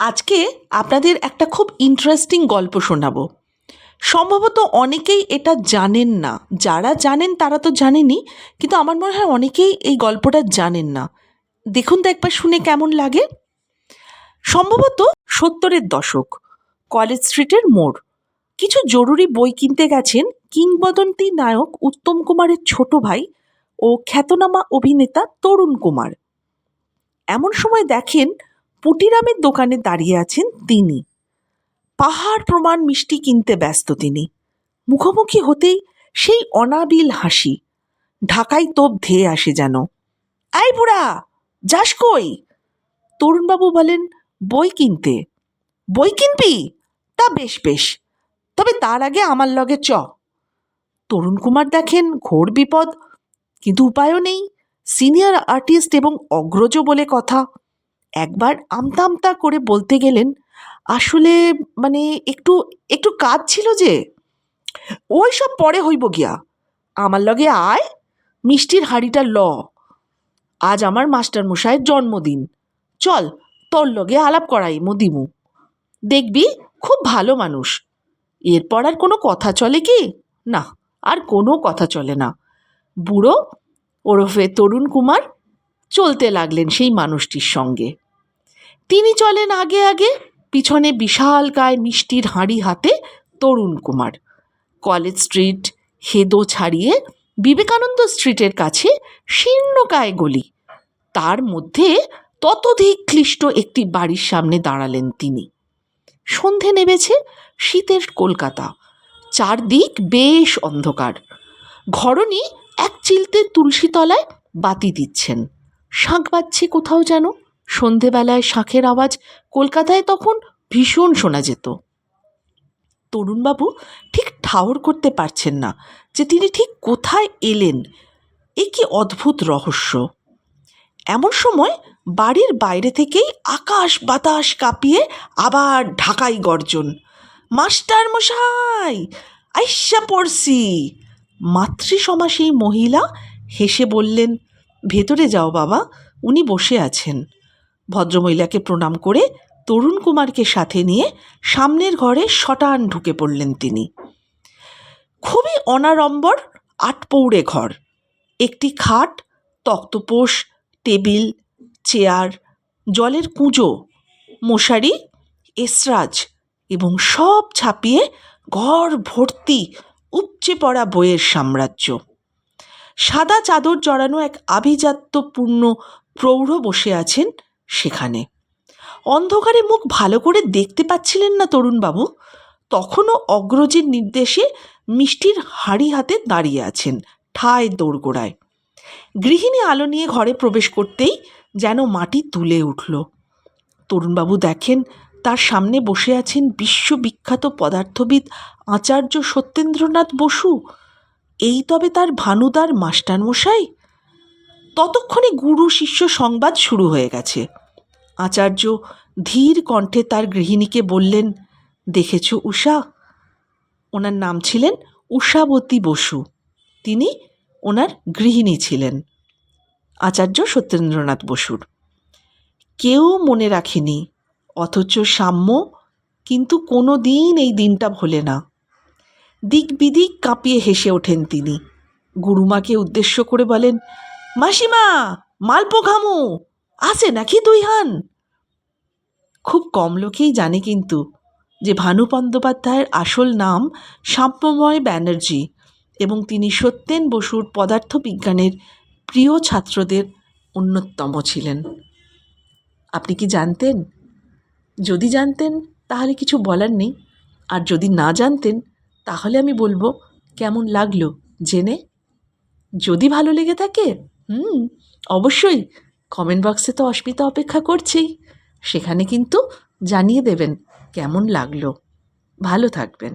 আজকে আপনাদের একটা খুব ইন্টারেস্টিং গল্প শোনাবো। সম্ভবত অনেকেই এটা জানেন না। যারা জানেন তারা তো জানেনই, কিন্তু আমার মনে হয় অনেকেই এই গল্পটা জানেন না। দেখুন তো একবার শুনে কেমন লাগে। সম্ভবত সত্তরের দশক, কলেজ স্ট্রিটের মোড়। কিছু জরুরি বই কিনতে গেছেন কিংবদন্তি নায়ক উত্তম কুমারের ছোট ভাই ও খ্যাতনামা অভিনেতা তরুণ কুমার। এমন সময় দেখেন পুটিরামের দোকানে দাঁড়িয়ে আছেন তিনি। পাহাড় প্রমাণ মিষ্টি কিনতে ব্যস্ত তিনি। মুখোমুখি হতেই সেই অনাবিল হাসি ঢাকাই তোপ ধেয়ে আসে যেন। আই বুড়া, যাস কই? তরুণবাবু বলেন, বই কিনতে। বই কিনবি? তা বেশ বেশ। তবে তার আগে আমার লগে চ। তরুণ কুমার দেখেন ঘোর বিপদ, কিন্তু উপায়ও নেই। সিনিয়র আর্টিস্ট এবং অগ্রজ বলে কথা। একবার আমতা আমতা করে বলতে গেলেন, আসলে মানে একটু একটু কাজ ছিল যে, ওই সব পরে হইব গিয়া। আমার লগে আয়, মিষ্টির হাঁড়িটা ল। আজ আমার মাস্টার মশাইয়ের জন্মদিন। চল, তোর লগে আলাপ করাই মদিমু দেখবি, খুব ভালো মানুষ। এরপর আর কোনো কথা চলে কি? না, আর কোনো কথা চলে না। বুড়ো, ওরফে তরুণ কুমার, চলতে লাগলেন সেই মানুষটির সঙ্গে। তিনি চলেন আগে আগে পিছনে বিশাল গায়ে মিষ্টির হাঁড়ি হাতে তরুণ কুমার। কলেজ স্ট্রিট হেদো ছাড়িয়ে বিবেকানন্দ স্ট্রিটের কাছে শীর্ণকায় গলি। তার মধ্যে ততোধিক ক্লিষ্ট একটি বাড়ির সামনে দাঁড়ালেন তিনি। সন্ধে নেমেছে শীতের কলকাতা। চারদিক বেশ অন্ধকার। ঘরণী এক চিলতে তুলসী তলায় বাতি দিচ্ছেন। শাঁখ বাজছে কোথাও যেন। সন্ধেবেলায় শাঁখের আওয়াজ কলকাতায় তখন ভীষণ শোনা যেত। তরুণবাবু ঠিক ঠাওর করতে পারছেন না যে তিনি ঠিক কোথায় এলেন। এ কি অদ্ভুত রহস্য। এমন সময় বাড়ির বাইরে থেকেই আকাশ বাতাস কাঁপিয়ে আবার ঢাকাই গর্জন মাস্টার মশাই আইসা পড়ছি মাতৃসমা সেই মহিলা হেসে বললেন, ভেতরে যাও বাবা, উনি বসে আছেন। ভদ্রমহিলাকে প্রণাম করে তরুণ কুমারকে সাথে নিয়ে সামনের ঘরে শটান ঢুকে পড়লেন তিনি। খুবই অনাড়ম্বর আটপৌড়ে ঘর। একটি খাট, তক্তপোষ, টেবিল, চেয়ার, জলের কুঁজো, মশারি, এসরাজ এবং সব ছাপিয়ে ঘর ভর্তি উপচে পড়া বইয়ের সাম্রাজ্য। সাদা চাদর জড়ানো এক আভিজাত্যপূর্ণ প্রৌঢ় বসে আছেন সেখানে। অন্ধকারে মুখ ভালো করে দেখতে পাচ্ছিলেন না তরুণবাবু। তখনও অগ্রজের নির্দেশে মিষ্টির হাঁড়ি হাতে দাঁড়িয়ে আছেন, ঠায় দোরগোড়ায়। গৃহিণী আলো নিয়ে ঘরে প্রবেশ করতেই যেন মাটি তুলে উঠল। তরুণবাবু দেখেন, তার সামনে বসে আছেন বিশ্ববিখ্যাত পদার্থবিদ আচার্য সত্যেন্দ্রনাথ বসু। এই তবে তার ভানুদার মাস্টারমশাই? ততক্ষণে গুরু শিষ্য সংবাদ শুরু হয়ে গেছে। আচার্য ধীর কণ্ঠে তার গৃহিণীকে বললেন, দেখেছ উষা? ওনার নাম ছিলেন উষাবতী বসু। তিনি ওনার গৃহিণী ছিলেন। আচার্য সত্যেন্দ্রনাথ বসুর। কেউ মনে রাখেনি, অথচ সাম্য, কিন্তু কোনো দিন এই দিনটা ভোলে না। দিক বিদিক কাঁপিয়ে হেসে ওঠেন তিনি। গুরুমাকে উদ্দেশ্য করে বলেন মাসিমা, মালপো ঘামু। আছে নাকি দুই হান খুব কম লোকেই জানে কিন্তু যে ভানু বন্দ্যোপাধ্যায়ের আসল নাম সাম্যময় ব্যানার্জি এবং তিনি সত্যেন বসুর পদার্থবিজ্ঞানের প্রিয় ছাত্রদের অন্যতম ছিলেন। আপনি কি জানতেন? যদি জানতেন, তাহলে কিছু বলার নেই। আর যদি না জানতেন, তাহলে আমি বলব কেমন লাগল, জেনে? যদি ভালো লেগে থাকে হুম, অবশ্যই। কমেন্ট বক্সে তো অস্মিতা অপেক্ষা করছেই। সেখানে কিন্তু জানিয়ে দেবেন কেমন লাগল। ভালো থাকবেন।